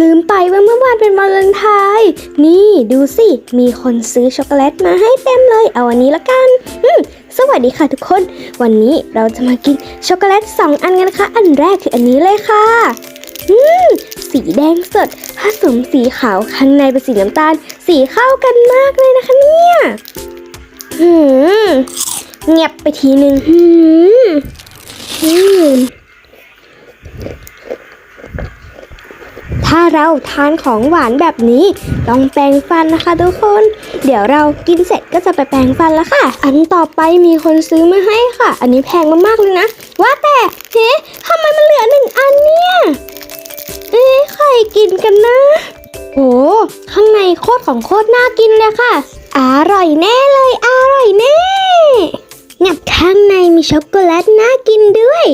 ลืมไปว่าเมื่อวานเป็นวาเลนไทน์นี่ดูสิ มีคนซื้อช็อกโกแลตมาให้เต็มเลย เอาอันนี้ละกัน อืมสวัสดีค่ะทุกคน วันนี้เราจะมากินช็อกโกแลตสองอันกันนะคะ อันแรกคืออันนี้เลยค่ะ อืม สีแดงสด ผสมสีขาวข้างในเป็นสีน้ำตาล สีเข้ากันมากเลยนะคะเนี่ย หืม เงียบไปทีนึงหืมอืม ถ้าเราทานของหวานแบบนี้ ต้องแปรงฟันนะคะทุกคน เดี๋ยวเรากินเสร็จก็จะไปแปรงฟันแล้วค่ะ อันต่อไปมีคนซื้อมาให้ค่ะ อันนี้แพงมากๆเลยนะ ว่าแต่เฮ้ทำไมมันเหลือหนึ่งอันเนี่ยเอ๊ะใครกินกันนะโอ้ข้างในโคตรของโคตรน่ากินเลยค่ะ อร่อยแน่เลย อร่อยแน่งับข้างในมีช็อกโกแลตน่ากินด้วย